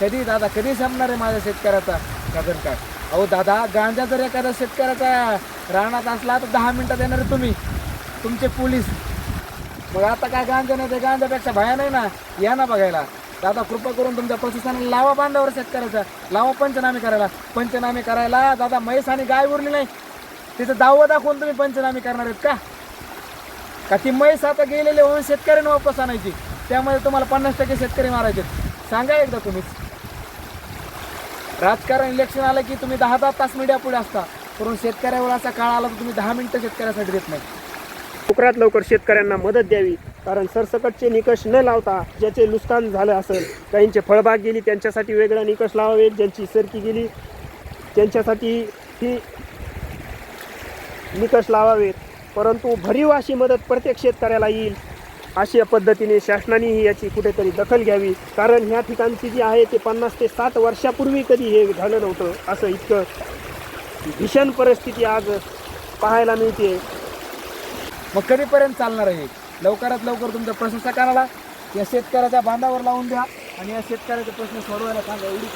कधी दादा कधी संपणार आहे माझ्या शेतकऱ्याचा? साधन काय? अहो दादा गांजा जर एखाद्या शेतकऱ्याचा रानात असला तर दहा मिनटात येणार आहे तुम्ही. तुमचे पोलीस. मग आता काय गांजा नाही ते गांजापेक्षा भया नाही ना? या ना बघायला. दादा कृपा करून तुमच्या प्रशासनाने लावा बांधावर शेतकऱ्याचा. लावा पंचनामे करायला. पंचनामे करायला दादा म्हैस आणि गाय उरली नाही. तिथं दावं दाखवून तुम्ही पंचनामे करणार आहेत का? का ती म्हैस आता गेलेले होऊन शेतकऱ्यांना वापस आणायची? त्यामध्ये तुम्हाला पन्नास टक्के शेतकरी मारायचे सांगा एकदा तुम्हीच. राजकारण इलेक्शन आलं की तुम्ही दहा दहा तास मीडिया पुढे असता. परंतु शेतकऱ्यावर असा काळ आला तर तुम्ही दहा मिनिटं शेतकऱ्यासाठी देत नाही. लवकरात लवकर शेतकऱ्यांना मदत द्यावी कारण सरसकटचे निकष न लावता ज्याचे नुकसान झालं असेल काहींचे फळबाग गेली त्यांच्यासाठी वेगळा निकष लावावे ज्यांची सरकी गेली त्यांच्यासाठी ही निकष लावावेत. परंतु भरीव अशी मदत प्रत्येक शेतकऱ्याला येईल. अशा पद्धतीने शासनानेही याची कुठेतरी दखल घ्यावी. कारण ह्या ठिकाणची जी आहे ते पन्नास ते साठ वर्षापूर्वी कधी हे झालं नव्हतं असं इतकं भीषण परिस्थिती आज पाहायला मिळते. मग कधीपर्यंत चालणार आहे लवकरात लवकर तुमच्या प्रशासकाला या शेतकऱ्याच्या बांधावर लावून द्या आणि या शेतकऱ्याचे प्रश्न सोडवायला सांगा एवढी